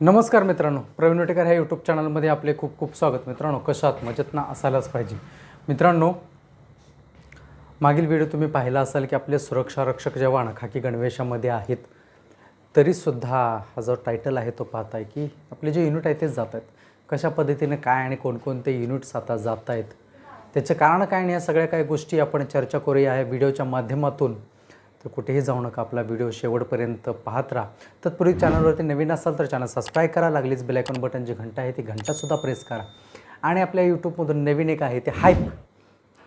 नमस्कार मित्रांनो. प्रवीण वटेकर ह्या यूट्यूब चॅनलमध्ये आपले खूप खूप स्वागत. मित्रांनो कशात मजेत ना असायलाच पाहिजे. मित्रांनो मागील व्हिडिओ तुम्ही पाहिला असाल की आपले सुरक्षा रक्षक जवान खाकी गणवेशामध्ये आहेत तरीसुद्धा हा जो टायटल आहे तो पाहताय की आपले जे युनिट आहे तेच जात आहेत कशा पद्धतीने काय आणि कोणकोणते युनिट्स आता जात आहेत त्याचे कारण काय आणि या सगळ्या काही गोष्टी आपण चर्चा करूया या व्हिडिओच्या माध्यमातून. तर कुठेही जाऊ नका आपला व्हिडिओ शेवटपर्यंत पाहत राहा. तत्पूर्वी चॅनलवरती नवीन असाल तर चॅनल सबस्क्राईब करा लागलीच बेलायकॉन बटन जी घंटा आहे ती घंटासुद्धा प्रेस करा. आणि आपल्या यूट्यूबमधून नवीन एक आहे ते हाईप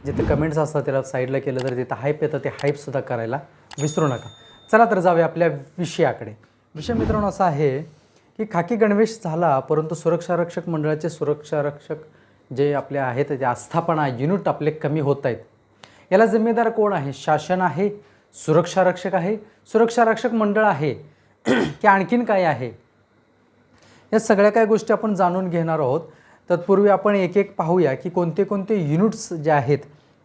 जिथे कमेंट्स असतात त्याला साईडला केलं तर तिथं हाईप येतं ते हाईपसुद्धा करायला विसरू नका. चला तर जाऊया आपल्या विषयाकडे. विषय मित्रांनो असा आहे की खाकी गणवेश झाला परंतु सुरक्षा रक्षक मंडळाचे सुरक्षा रक्षक जे आपले आहेत ते आस्थापना युनिट आपले कमी होत आहेत. याला जिम्मेदार कोण आहे? शासन आहे? सुरक्षा रक्षक आहे. सुरक्षा रक्षक मंडळ आहे. की आणखीन काय आहे? या सगळ्या काय गोष्टी आपण जाणून घेणार आहोत. तत्पूर्वी आपण एक एक पाहूया की कोणते कोणते युनिट्स जे आहेत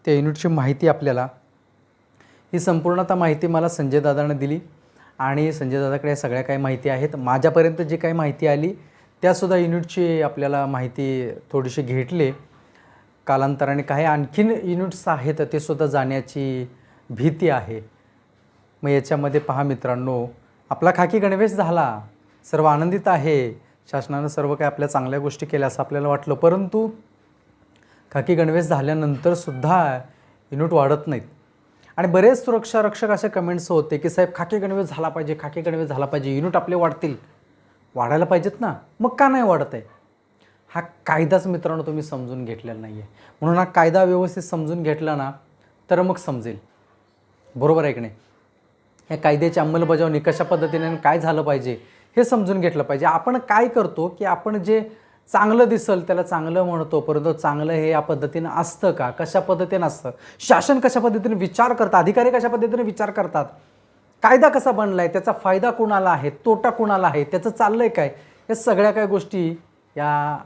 त्या युनिटची माहिती आपल्याला ही संपूर्णतः माहिती मला संजय दादाने दिली. आणि संजय दादाकडे या सगळ्या काही माहिती आहेत. माझ्यापर्यंत जी काही माहिती आली त्यासुद्धा युनिटची आपल्याला माहिती थोडीशी घेतली. कालांतराने काही आणखीन युनिट्स आहेत ते सुद्धा जाण्याची भीती आहे. मग याच्यामध्ये पहा मित्रांनो आपला खाकी गणवेश झाला. सर्व आनंदित आहे. शासनानं सर्व काही आपल्या चांगल्या गोष्टी केल्या असं आपल्याला वाटलं. परंतु खाकी गणवेश झाल्यानंतरसुद्धा युनिट वाढत नाहीत. आणि बरेच सुरक्षा रक्षक असे कमेंट्स होते की साहेब खाकी गणवेश झाला पाहिजे खाकी गणवेश झाला पाहिजे. युनिट आपले वाढतील. वाढायला पाहिजेत ना. मग का नाही वाढत आहे? हा कायदाच मित्रांनो तुम्ही समजून घेतलेला नाही आहे म्हणून हा कायदा व्यवस्थित समजून घेतला ना तर मग समजेल. बरोबर आहे की नाही? या कायद्याची अंमलबजावणी कशा पद्धतीने आणि काय झालं पाहिजे हे समजून घेतलं पाहिजे. आपण काय करतो की आपण जे चांगलं दिसल त्याला चांगलं म्हणतो परंतु चांगलं हे या पद्धतीनं असतं का? कशा पद्धतीनं असतं? शासन कशा पद्धतीने विचार करतात? अधिकारी कशा पद्धतीने विचार करतात? कायदा कसा बनला आहे त्याचा फायदा कुणाला आहे? तोटा कुणाला आहे? त्याचं चाललं आहे काय? या सगळ्या काय गोष्टी या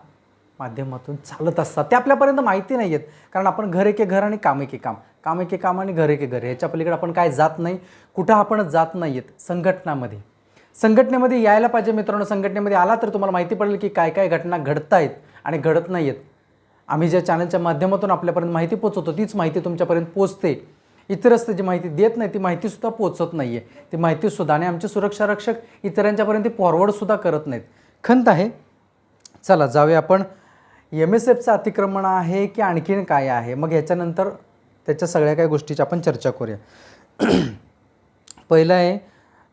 माध्यमातून चालत असतात. ते आपल्यापर्यंत माहिती नाही आहेत कारण आपण घर एके घर आणि काम एके काम. काम एके काम आणि घर एके घर ह्याच्या पलीकडे आपण काय जात नाही कुठं आपण जात नाही आहेत संघटनामध्ये. संघटनेमध्ये यायला पाहिजे मित्रांनो संघटनेमध्ये आला तर तुम्हाला माहिती पडेल की काय काय घटना घडत आहेत आणि घडत नाही आहेत आम्ही ज्या चॅनलच्या माध्यमातून आपल्यापर्यंत माहिती पोचवतो तीच माहिती तुमच्यापर्यंत पोचते इतरच जी माहिती देत नाही ती माहितीसुद्धा पोचत नाही आहे ती माहितीसुद्धा आणि आमचे सुरक्षा रक्षक इतरांच्यापर्यंत ती फॉरवर्डसुद्धा करत नाहीत. खंत आहे. चला जाऊया आपण. एम एस एफचं अतिक्रमण आहे की आणखीन काय आहे? मग ह्याच्यानंतर त्याच्या सगळ्या काही गोष्टीची आपण चर्चा करूया. पहिलं आहे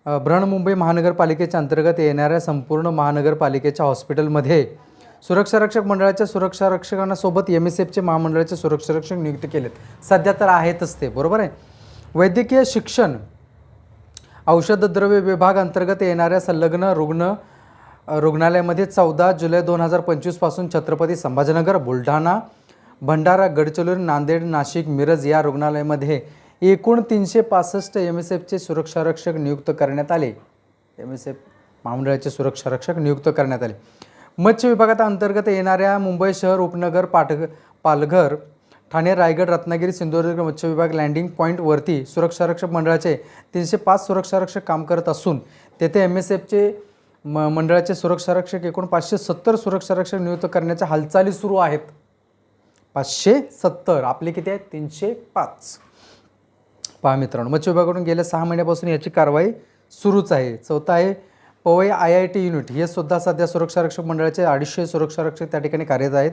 अ, बृहन्मुंबई महानगरपालिकेच्या अंतर्गत येणाऱ्या संपूर्ण महानगरपालिकेच्या हॉस्पिटलमध्ये सुरक्षारक्षक मंडळाच्या सुरक्षारक्षकांसोबत एम एस एफचे महामंडळाचे सुरक्षारक्षक नियुक्त केलेत. सध्या तर आहेतच ते बरोबर आहे? वैद्यकीय शिक्षण औषधद्रव्य विभाग अंतर्गत येणाऱ्या संलग्न रुग्ण रुग्णालयामध्ये चौदा जुलै दोन हजार पंचवीसपासून छत्रपती संभाजीनगर बुलढाणा भंडारा गडचिरोली नांदेड नाशिक मिरज या रुग्णालयामध्ये एकूण तीनशे पासष्ट एम एस एफचे सुरक्षारक्षक नियुक्त करण्यात आले. एम एस एफ महामंडळाचे सुरक्षारक्षक नियुक्त करण्यात आले. मत्स्य विभागात अंतर्गत येणाऱ्या मुंबई शहर उपनगर पाटघ पालघर ठाणे रायगड रत्नागिरी सिंधुदुर्ग मत्स्य विभाग लँडिंग पॉईंटवरती सुरक्षारक्षक मंडळाचे तीनशे पाच सुरक्षारक्षक काम करत असून तेथे एम एस एफचे म मंडळाचे सुरक्षारक्षक एकूण पाचशे सत्तर सुरक्षारक्षक नियुक्त करण्याच्या हालचाली सुरू आहेत. पाचशे सत्तर. आपले किती आहेत? तीनशे पाच. पहा मित्रांनो मत्स्य विभागाकडून गेल्या सहा महिन्यापासून याची कारवाई सुरूच आहे. चौथा आहे Powai I I T unit. हे सुद्धा सध्या सुरक्षा रक्षक मंडळाचे अडीचशे सुरक्षा रक्षक त्या ठिकाणी कार्यरत आहेत.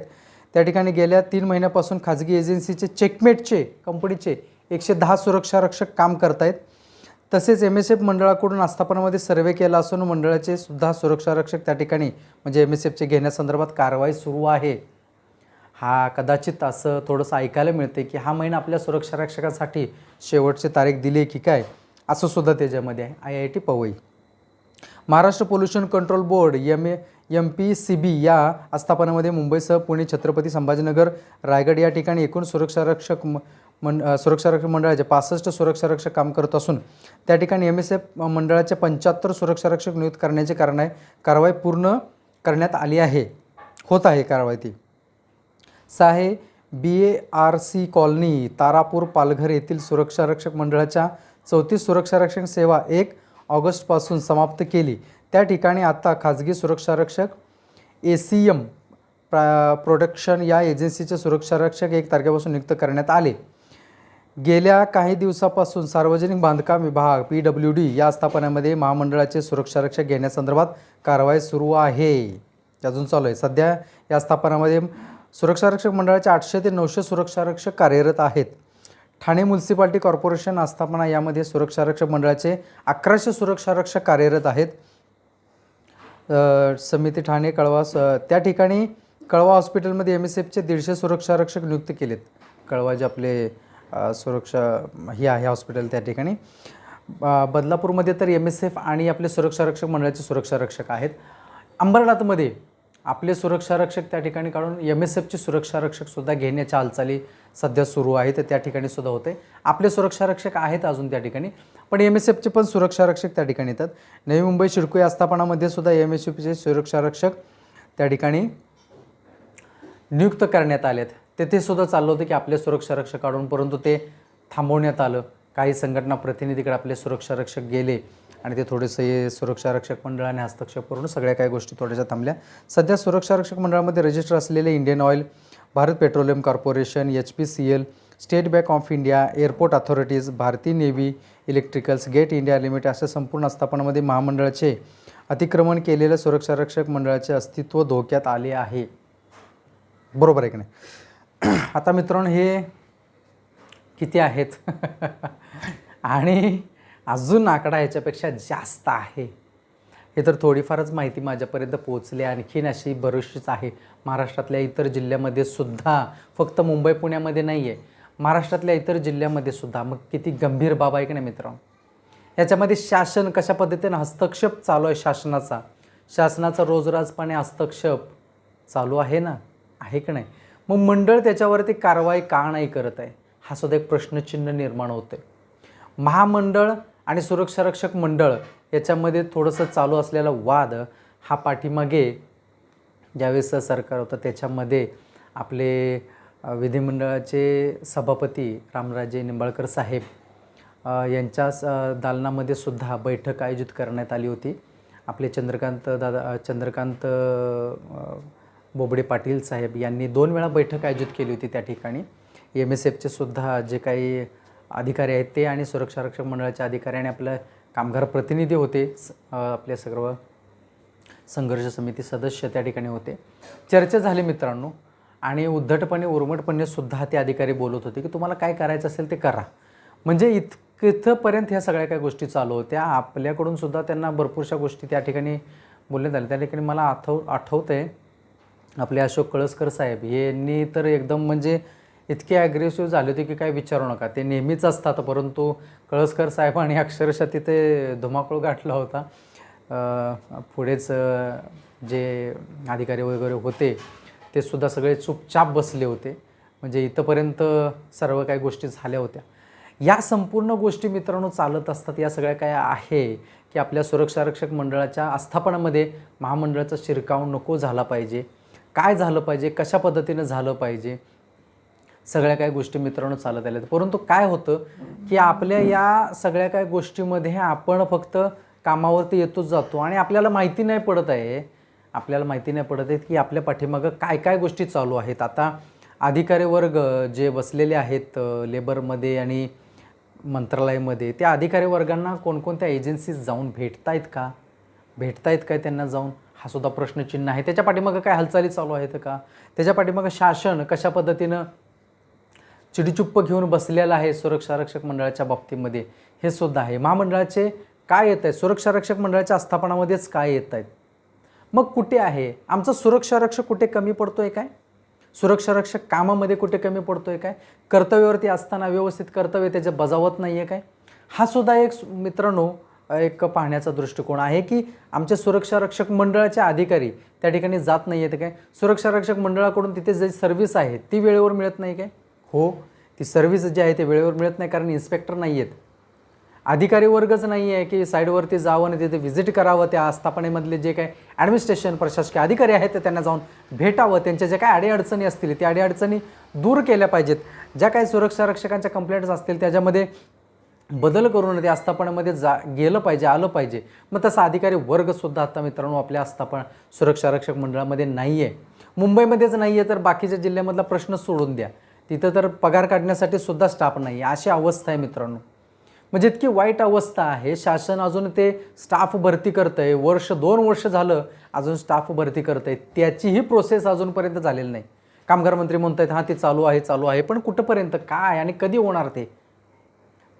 त्या ठिकाणी गेल्या तीन महिन्यापासून खाजगी एजन्सीचे चेकमेटचे कंपनीचे एकशे दहा सुरक्षा रक्षक काम करत आहेत तसेच एम एस एफ मंडळाकडून आस्थापनामध्ये सर्वे केला असून मंडळाचे सुद्धा सुरक्षा रक्षक त्या ठिकाणी म्हणजे एम एस एफचे घेण्यासंदर्भात कारवाई सुरू आहे. हा कदाचित असं थोडंसं ऐकायला मिळते की हा महिना आपल्या सुरक्षा रक्षकासाठी शेवटची तारीख दिली आहे की काय असं सुद्धा त्याच्यामध्ये आहे. I I T Powai. Maharashtra pollution control board M A M P C B या आस्थापनामध्ये मुंबईसह पुणे छत्रपती संभाजीनगर रायगड या ठिकाणी एकूण सुरक्षा रक्षक म- मंड सुरक्षारक्षक सुरक्षा रक्षक मंडळाचे पासष्ट सुरक्षा रक्षक काम करत असून त्या ठिकाणी एम एस एफ मंडळाचे पंच्याहत्तर सुरक्षा रक्षक नियुक्त करण्याचे कारण आहे कारवाई पूर्ण करण्यात आली आहे होत आहे कारवाई ती. साहे B A R C colony Tarapur Palghar येथील सुरक्षा रक्षक मंडळाच्या चौथी सुरक्षा रक्षक सेवा एक ऑगस्टपासून समाप्त केली. त्या ठिकाणी आता खाजगी सुरक्षारक्षक ए सी एम प्रा प्रोडक्शन या एजन्सीचे सुरक्षारक्षक एक तारखेपासून नियुक्त करण्यात आले. गेल्या काही दिवसापासून सार्वजनिक बांधकाम विभाग पी डब्ल्यू डी या आस्थापनामध्ये महामंडळाचे सुरक्षारक्षक घेण्यासंदर्भात कारवाई सुरू आहे. अजून चालू आहे. सध्या या स्थापनामध्ये सुरक्षारक्षक मंडळाचे आठशे ते नऊशे सुरक्षारक्षक कार्यरत आहेत. ठाणे म्युन्सिपाल्टी कॉर्पोरेशन आस्थापना यामध्ये सुरक्षारक्षक मंडळाचे अकराशे सुरक्षारक्षक कार्यरत आहेत. समिती ठाणे कळवा स त्या ठिकाणी कळवा हॉस्पिटलमध्ये एम एस एफचे दीडशे सुरक्षारक्षक नियुक्त केलेत. कळवा जे आपले सुरक्षा ही आहे हॉस्पिटल त्या ठिकाणी. बदलापूरमध्ये तर एम एस एफ आणि आपले सुरक्षारक्षक मंडळाचे सुरक्षारक्षक आहेत. अंबरनाथमध्ये आपले सुरक्षारक्षक त्या ठिकाणी काढून एम एस एफचे सुरक्षारक्षकसुद्धा घेण्याच्या हालचाली सध्या सुरू आहेत तर त्या ठिकाणी सुद्धा होते. आपले सुरक्षारक्षक आहेत अजून त्या ठिकाणी पण एम एस एफचे पण सुरक्षारक्षक त्या ठिकाणी येतात. नवी मुंबई शिडको आस्थापनामध्ये सुद्धा एम एस एफचे सुरक्षारक्षक त्या ठिकाणी नियुक्त करण्यात आलेत. तेथे सुद्धा चाललं होतं की आपले सुरक्षारक्षक काढून परंतु ते थांबवण्यात आलं. काही संघटना प्रतिनिधीकडे आपले सुरक्षारक्षक गेले. आणि ते थोडेसे हे सुरक्षारक्षक मंडळाने हस्तक्षेप करून सगळ्या काही गोष्टी थोड्याशा थांबल्या. सध्या सुरक्षारक्षक मंडळामध्ये रजिस्टर असलेले Indian oil Bharat petroleum corporation H P C L state bank of India airport authorities भारतीय navy electricals gate India limited अशा संपूर्ण आस्थापनामध्ये महामंडळाचे अतिक्रमण केलेल्या सुरक्षारक्षक मंडळाचे अस्तित्व धोक्यात आले आहे. बरोबर आहे की नाही? आता मित्रांनो हे किती आहेत? आणि अजून आकडा ह्याच्यापेक्षा जास्त आहे. हे तर थोडीफारच माहिती माझ्यापर्यंत पोहोचली. आणखीन अशी बरीचशीच आहे. महाराष्ट्रातल्या इतर जिल्ह्यामध्ये सुद्धा फक्त मुंबई पुण्यामध्ये नाही आहे महाराष्ट्रातल्या इतर जिल्ह्यामध्ये सुद्धा. मग किती गंभीर बाब आहे की नाही मित्रांनो? याच्यामध्ये शासन कशा पद्धतीनं हस्तक्षेप चालू आहे शासनाचा? शासनाचा रोजराजपणे हस्तक्षेप चालू आहे ना? आहे की नाही? मग मंडळ त्याच्यावरती कारवाई का नाही करत आहे? हा सुद्धा एक प्रश्नचिन्ह निर्माण होते महामंडळ आणि सुरक्षारक्षक मंडळ याच्यामध्ये थोडंसं चालू असलेला वाद हा पाठीमागे ज्यावेळेस सरकार होतं त्याच्यामध्ये आपले विधिमंडळाचे सभापती रामराजे निंबाळकर साहेब यांच्या स दालनामध्ये सुद्धा बैठक आयोजित करण्यात आली होती. आपले चंद्रकांत दादा चंद्रकांत बोबडे पाटील साहेब यांनी दोन वेळा बैठक आयोजित केली होती त्या ठिकाणी. एम एस एफचे सुद्धा जे काही अधिकारी आहेत ते आणि सुरक्षारक्षक मंडळाचे अधिकारी आणि आपलं कामगार प्रतिनिधी होते स- आपले सर्व संघर्ष समिती सदस्य त्या ठिकाणी होते. चर्चा झाली मित्रांनो आणि उद्धटपणे उर्मटपणे सुद्धा ते अधिकारी बोलत होते की तुम्हाला काय करायचं असेल ते करा. म्हणजे इतक इथंपर्यंत ह्या सगळ्या काही गोष्टी चालू होत्या. आपल्याकडून सुद्धा त्यांना भरपूरशा गोष्टी त्या ठिकाणी बोलण्यात आल्या. त्या ठिकाणी मला आठव आठवतं आहे आपले अशोक कळसकर साहेब यांनी तर एकदम म्हणजे इतके ॲग्रेसिव्ह झाले होते की काय विचारू नका. ते नेहमीच असतात परंतु कळसकर साहेबांनी अक्षरशः तिथे धुमाकूळ गाठला होता. पुढेच जे अधिकारी वगैरे होते ते सुद्धा सगळे चुपचाप बसले होते. म्हणजे इथंपर्यंत सर्व काही गोष्टी झाल्या होत्या. या संपूर्ण गोष्टी मित्रांनो चालत असतात या सगळ्या काय आहे की आपल्या सुरक्षारक्षक मंडळाच्या आस्थापनामध्ये महामंडळाचा शिरकाव नको झाला पाहिजे. काय झालं पाहिजे? कशा पद्धतीनं झालं पाहिजे? सगळ्या काही गोष्टी मित्रांनो चालत आल्या परंतु काय होतं की आपल्या या सगळ्या काही गोष्टीमध्ये आपण फक्त कामावरती येतोच जातो आणि आपल्याला माहिती नाही पडत आहे आपल्याला माहिती नाही पडत आहे की आपल्या पाठीमागं काय काय गोष्टी चालू आहेत. आता अधिकारी वर्ग जे बसलेले आहेत लेबरमध्ये आणि मंत्रालयामध्ये त्या अधिकारी वर्गांना कोणकोणत्या एजन्सीज जाऊन भेटतायत का? भेटतायत काय त्यांना जाऊन? हा सुद्धा प्रश्नचिन्ह आहे. त्याच्या पाठीमागं काय हालचाली चालू आहेत का? त्याच्या पाठीमागं शासन कशा पद्धतीनं चिडीचुप्प घेऊन बसलेला आहे सुरक्षारक्षक मंडळाच्या बाबतीमध्ये. हे सुद्धा आहे. महामंडळाचे काय येत आहेत? सुरक्षारक्षक मंडळाच्या आस्थापनामध्येच काय येत आहेत? मग कुठे आहे? आमचा सुरक्षारक्षक कुठे कमी पडतो आहे काय? सुरक्षारक्षक कामामध्ये कुठे कमी पडतो आहे काय? कर्तव्यावरती असताना व्यवस्थित कर्तव्य त्याचे बजावत नाही आहे काय? हा सुद्धा एक मित्रांनो एक पाहण्याचा दृष्टिकोन आहे की आमचे सुरक्षारक्षक मंडळाचे अधिकारी त्या ठिकाणी जात नाही आहेत काय? सुरक्षारक्षक मंडळाकडून तिथे जे सर्व्हिस आहे ती वेळेवर मिळत नाही काय? हो ती सर्व्हिस जी आहे ते वेळेवर मिळत नाही कारण इन्स्पेक्टर नाही आहेत. अधिकारी वर्गच नाही आहे की साईडवरती जावं आणि तिथे व्हिजिट करावं त्या आस्थापनेमधले जे काही ॲडमिनिस्ट्रेशन प्रशासकीय अधिकारी आहेत ते त्यांना जाऊन भेटावं. त्यांच्या ज्या काही अडीअडचणी असतील त्या अडीअडचणी दूर केल्या पाहिजेत. ज्या काही सुरक्षा रक्षकांच्या कंप्लेंट्स असतील त्याच्यामध्ये बदल करून ते आस्थापनामध्ये जा गेलं पाहिजे आलं पाहिजे. मग तसा अधिकारी वर्गसुद्धा आता मित्रांनो आपल्या आस्थापन सुरक्षा रक्षक मंडळामध्ये नाही आहे मुंबईमध्येच नाही आहे तर बाकीच्या जिल्ह्यामधला प्रश्न सोडून द्या. तिथं तर पगार काढण्यासाठी सुद्धा स्टाफ नाही आहे अशी अवस्था आहे मित्रांनो. म्हणजे इतकी वाईट अवस्था आहे. शासन अजून ते स्टाफ भरती करतं आहे वर्ष दोन वर्ष झालं अजून स्टाफ भरती करत आहे त्याचीही प्रोसेस अजूनपर्यंत झालेली नाही. कामगार मंत्री म्हणत आहेत हां ते चालू आहे चालू आहे पण कुठंपर्यंत काय आणि कधी होणार ते?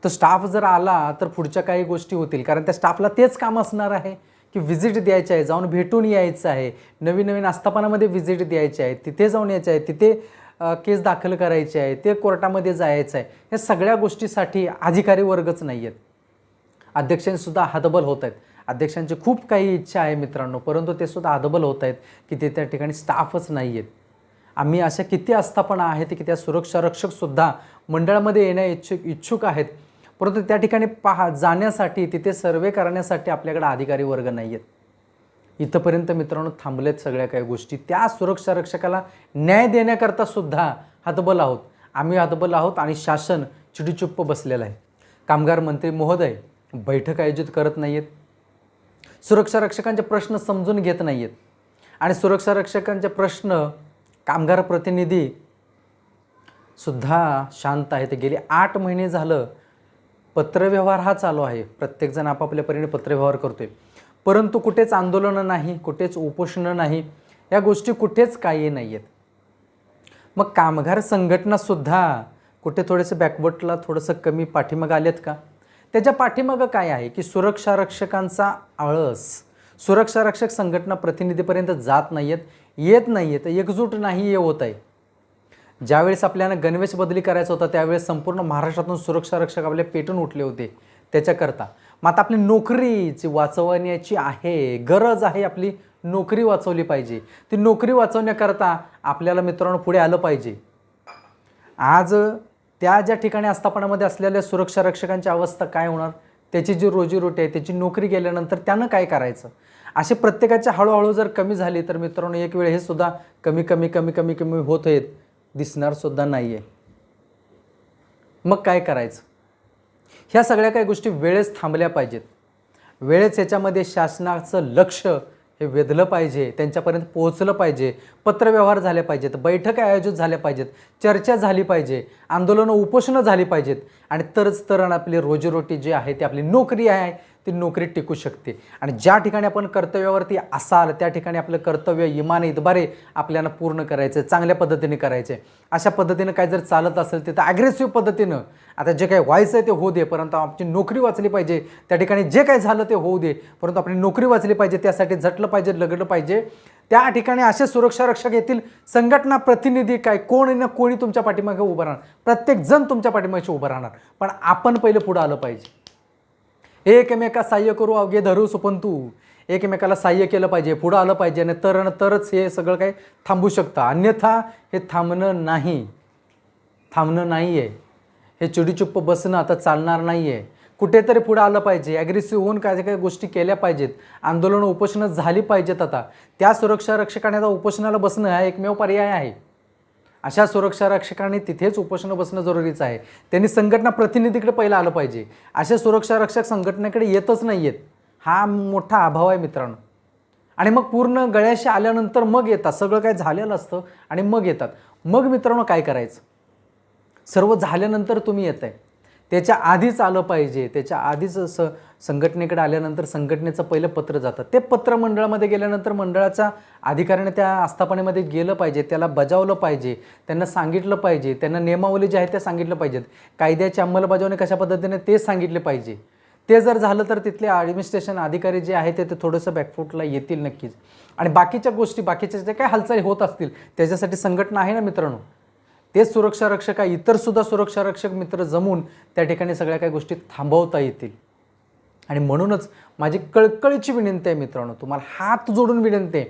तर स्टाफ जर आला तर पुढच्या काही गोष्टी होतील. कारण त्या स्टाफला तेच काम असणार आहे की व्हिजिट द्यायची आहे. जाऊन भेटून यायचं आहे. नवीन नवीन आस्थापनामध्ये व्हिजिट द्यायची आहे. तिथे जाऊन यायचं आहे. तिथे केस दाखल करायचे आहे ते कोर्टामध्ये जायचं आहे या सगळ्या गोष्टीसाठी अधिकारी वर्गच नाही आहेत. अध्यक्षांसुद्धा हतबल होत आहेत. अध्यक्षांची खूप काही इच्छा आहे मित्रांनो परंतु ते सुद्धा हतबल होत आहेत की ते त्या ठिकाणी स्टाफच नाही आहेत. आम्ही अशा किती आस्थापना आहेत की त्या सुरक्षा रक्षकसुद्धा मंडळामध्ये येण्या इच्छुक इच्छुक आहेत. परंतु त्या ठिकाणी पहा जाण्यासाठी तिथे सर्वे करण्यासाठी आपल्याकडे अधिकारी वर्ग नाही आहेत. इथंपर्यंत मित्रांनो थांबलेत सगळ्या काही गोष्टी. त्या सुरक्षा रक्षकाला न्याय देण्याकरता सुद्धा हातबल आहोत. आम्ही हातबल आहोत आणि शासन चिडीचुप्प बसलेलं आहे. कामगार मंत्री महोदय बैठक आयोजित करत नाही आहेत सुरक्षा रक्षकांचे प्रश्न समजून घेत नाही आहेत आणि सुरक्षा रक्षकांचे प्रश्न कामगार प्रतिनिधी सुद्धा शांत आहेत. गेली आठ महिने झालं पत्रव्यवहार हा चालू आहे. प्रत्येकजण आपापल्या परीने पत्रव्यवहार करतोय. परंतु कुठेच आंदोलनं नाही कुठेच उपोषणं नाही या गोष्टी कुठेच काही नाही आहेत मग कामगार संघटनासुद्धा कुठे थोडेसे बॅकवर्डला थोडंसं कमी पाठीमागं आलेत का? त्याच्या पाठीमागं काय आहे की सुरक्षा रक्षकांचा आळस सुरक्षा रक्षक संघटना प्रतिनिधीपर्यंत जात नाही आहेत येत नाही आहेत एकजूट नाही हे होत आहे. ज्यावेळेस आपल्याला गणवेश बदली करायचा होता त्यावेळेस संपूर्ण महाराष्ट्रातून सुरक्षा रक्षक आपले पेटून उठले होते त्याच्याकरता. मग आता आपली नोकरीची वाचवण्याची आहे गरज आहे आपली नोकरी वाचवली पाहिजे. ती नोकरी वाचवण्याकरता आपल्याला मित्रांनो पुढे आलं पाहिजे. आज त्या ज्या ठिकाणी आस्थापनामध्ये असलेल्या सुरक्षा रक्षकांची अवस्था काय होणार त्याची जी रोजीरोटी आहे त्याची नोकरी गेल्यानंतर त्यानं काय करायचं? असे प्रत्येकाच्या हळूहळू जर कमी झाली तर मित्रांनो एक वेळ हे सुद्धा कमी कमी कमी कमी कमी होत आहेत दिसणार सुद्धा नाही आहे मग काय करायचं? ह्या सगळ्या काही गोष्टी वेळेस थांबल्या पाहिजेत. वेळेस याच्यामध्ये शासनाचं लक्ष हे वेधलं पाहिजे त्यांच्यापर्यंत पोहोचलं पाहिजे पत्रव्यवहार झाले पाहिजेत बैठका आयोजित झाल्या पाहिजेत चर्चा झाली पाहिजे आंदोलनं उपोषणं झाली पाहिजेत. आणि तरच तर आपली रोजीरोटी जी आहे ती आपली नोकरी आहे ती नोकरी टिकू शकते. आणि ज्या ठिकाणी आपण कर्तव्यावरती असाल त्या ठिकाणी आपलं कर्तव्य इमान इतबारे आपल्याला पूर्ण करायचं आहे चांगल्या पद्धतीने करायचं आहे अशा पद्धतीनं काय जर चालत असेल तर ॲग्रेसिव्ह पद्धतीनं. आता जे काही व्हायचं आहे ते होऊ दे परंतु आमची नोकरी वाचली पाहिजे त्या ठिकाणी जे काही झालं ते होऊ दे परंतु आपली नोकरी वाचली पाहिजे त्यासाठी झटलं पाहिजे लगडलं पाहिजे. त्या ठिकाणी असे सुरक्षा रक्षक येतील संघटना प्रतिनिधी काय कोणी ना कोणी तुमच्या पाठीमागे उभं राहणार. प्रत्येकजण तुमच्या पाठीमागे उभं राहणार. पण आपण पहिलं पुढं आलं पाहिजे. एकमेका सहाय्य करू अवघे धरू सुपंतू एकमेकाला सहाय्य केलं पाहिजे पुढं आलं पाहिजे आणि तर तरच हे सगळं काही थांबू शकतं. अन्यथा हे थांबणं नाही. थांबणं नाही आहे हे चिडीचुप्प बसणं आता चालणार नाही आहे कुठेतरी पुढं आलं पाहिजे. ॲग्रेसिव्ह होऊन काय काही गोष्टी केल्या पाहिजेत. आंदोलनं उपोषणं झाली पाहिजेत आता. त्या सुरक्षा रक्षकाने आता उपोषणाला बसणं हा एकमेव पर्याय आहे. अशा सुरक्षा रक्षकांनी तिथेच उपोषणं बसणं जरुरीचं आहे. त्यांनी संघटना प्रतिनिधीकडे पहिलं आलं पाहिजे. अशा सुरक्षा रक्षक संघटनेकडे येतच नाही आहेत हा मोठा अभाव आहे मित्रांनो. आणि मग पूर्ण गळ्याशी आल्यानंतर मग येतात. सगळं काय झालेलं असतं आणि मग येतात. मग मित्रांनो काय करायचं? सर्व झाल्यानंतर तुम्ही येत आहे त्याच्या आधीच आलं पाहिजे. त्याच्या आधीच स संघटनेकडे आल्यानंतर संघटनेचं पहिलं पत्र जातं. ते पत्र मंडळामध्ये गेल्यानंतर मंडळाच्या अधिकाऱ्याने त्या आस्थापनेमध्ये गेलं पाहिजे त्याला बजावलं पाहिजे त्यांना सांगितलं पाहिजे त्यांना नियमावली जे आहेत त्या सांगितलं पाहिजेत. कायद्याची अंमलबजावणी कशा पद्धतीने ते सांगितले पाहिजे. ते जर झालं तर तिथले ॲडमिनिस्ट्रेशन अधिकारी जे आहेत ते थोडंसं बॅकफूटला येतील नक्कीच. आणि बाकीच्या गोष्टी बाकीच्या ज्या काही हालचाली होत असतील त्याच्यासाठी संघटना आहे ना मित्रांनो? ते सुरक्षा रक्षक आहे इतर सुद्धा सुरक्षा रक्षक मित्र जमून त्या ठिकाणी सगळ्या काही गोष्टी थांबवता येतील. आणि म्हणूनच माझी कळकळीची विनंती आहे मित्रांनो तुम्हाला हात जोडून विनंती आहे.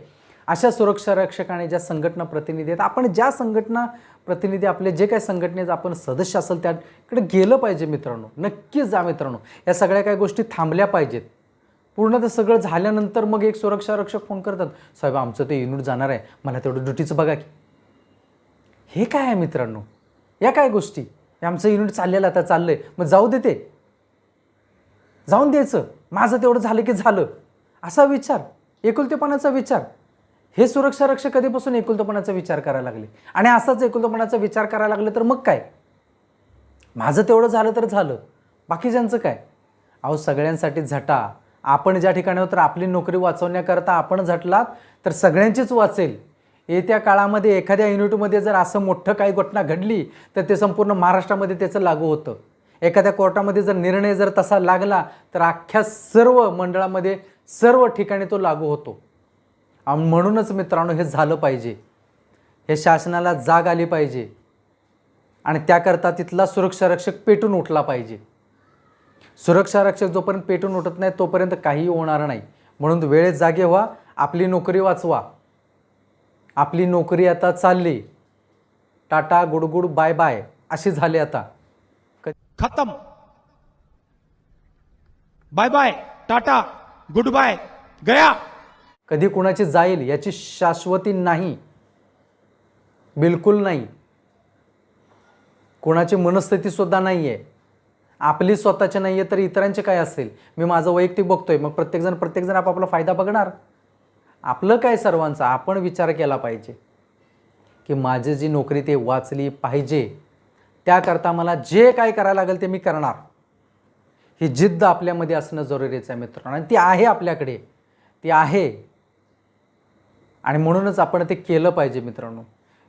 अशा सुरक्षा रक्षकाने ज्या संघटना प्रतिनिधी आहेत आपण ज्या संघटना प्रतिनिधी आपले जे काही संघटनेचं आपण सदस्य असेल त्याकडे गेलं पाहिजे मित्रांनो नक्कीच जा मित्रांनो. या सगळ्या काही गोष्टी थांबल्या पाहिजेत. पूर्ण ते सगळं झाल्यानंतर मग एक सुरक्षा रक्षक फोन करतात साहेब आमचं ते युनिट जाणार आहे मला तेवढं ड्युटीचं बघा की. हे काय आहे मित्रांनो? या काय गोष्टी? आमचं युनिट चाललेलं आता चाललं आहे मग जाऊ दे ते. जाऊन द्यायचं. माझं तेवढं झालं की झालं. असा विचार एकुलतेपणाचा विचार. हे सुरक्षा रक्षक कधीपासून एकुलतेपणाचा विचार करायला लागले? आणि असाच एकुलतेपणाचा विचार करायला लागले तर मग काय? माझं तेवढं झालं तर झालं. बाकीच्यांचं काय? अहो सगळ्यांसाठी झटा. आपण ज्या ठिकाणी तर आपली नोकरी वाचवण्याकरता आपण झटलात तर सगळ्यांचीच वाचेल. येत्या काळामध्ये एखाद्या युनिटमध्ये जर असं मोठं काही घटना घडली तर ते संपूर्ण महाराष्ट्रामध्ये त्याचं लागू होतं. एखाद्या कोर्टामध्ये जर निर्णय जर तसा लागला तर अख्ख्या सर्व मंडळामध्ये सर्व ठिकाणी तो लागू होतो. म्हणूनच मित्रांनो हे झालं पाहिजे. हे शासनाला जाग आली पाहिजे. आणि त्याकरता तिथला सुरक्षा रक्षक पेटून उठला पाहिजे. सुरक्षा रक्षक जोपर्यंत पेटून उठत नाही तोपर्यंत काहीही होणार नाही. म्हणून वेळेत जागे व्हा आपली नोकरी वाचवा. आपली नोकरी आता चालली. Tata good good bye bye. अशी झाली आता. खत्म। Bye bye tata good bye गया। कधी कुणाची जाईल याची शाश्वती नाही बिलकुल नाही. कुणाची मनस्थिती सुद्धा नाही आहे आपली स्वतःची नाही आहे तर इतरांचे काय असेल? मी माझं वैयक्तिक बघतोय मग प्रत्येकजण प्रत्येकजण आपापला फायदा बघणार. आपलं काय सर्वांचा? आपण विचार केला पाहिजे की माझी जी नोकरी ते वाचली पाहिजे. त्याकरता मला जे काय करायला लागेल ते मी करणार. ही जिद्द आपल्यामध्ये असणं जरुरीचं आहे मित्रांनो. आणि ती आहे आपल्याकडे. ती आहे. आणि म्हणूनच आपण ते केलं पाहिजे मित्रांनो.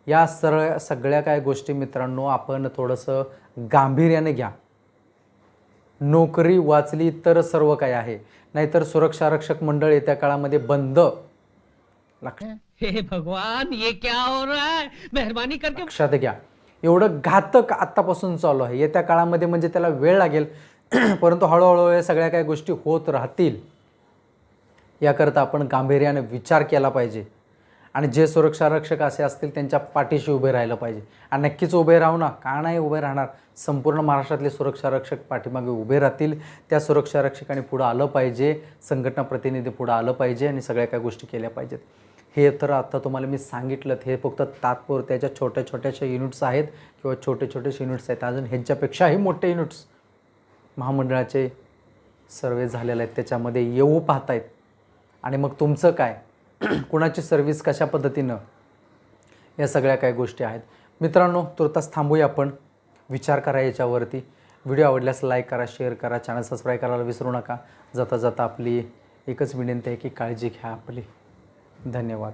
या सरळ सगळ्या काय गोष्टी मित्रांनो आपण थोडंसं गांभीर्याने घ्या. नोकरी वाचली तर सर्व काय आहे. नाहीतर सुरक्षा रक्षक मंडळ येत्या काळामध्ये बंद. लक्ष हे भगवान ये क्या हो रहा है? मेहरबानी करके लक्षात घ्या. एवढं घातक आत्तापासून चालू आहे. येत्या काळामध्ये म्हणजे त्याला वेळ लागेल. परंतु हळूहळू या सगळ्या काही गोष्टी होत राहतील. याकरता आपण गांभीर्याने विचार केला पाहिजे. आणि जे सुरक्षा रक्षक असे असतील त्यांच्या पाठीशी उभे राहिलं पाहिजे. आणि नक्कीच उभे राहू ना. का नाही उभे राहणार? संपूर्ण महाराष्ट्रातले सुरक्षा रक्षक पाठीमागे उभे राहतील. त्या सुरक्षा रक्षकांनी पुढं आलं पाहिजे. संघटना प्रतिनिधी पुढं आलं पाहिजे आणि सगळ्या काही गोष्टी केल्या पाहिजेत. हे तर आता तुम्हाला मी सांगितलं हे फक्त तात्पुरत्याच्या छोट्या छोट्याशा युनिट्स आहेत किंवा छोटे छोटेसे युनिट्स आहेत. अजून ह्यांच्यापेक्षाही मोठे युनिट्स महामंडळाचे सर्वे झालेले आहेत. त्याच्यामध्ये येऊ पाहतायत. आणि मग तुमचं काय? कुणाची सर्व्हिस कशा पद्धतीनं? या सगळ्या काही गोष्टी आहेत. मित्रांनो तुर्तास थांबूया आपण. विचार करा याच्यावरती. व्हिडिओ आवडल्यास लाईक करा शेअर करा चॅनल सबस्क्राईब करायला विसरू नका. जाता जाता आपली एकच विनंती आहे की काळजी घ्या आपली. धन्यवाद.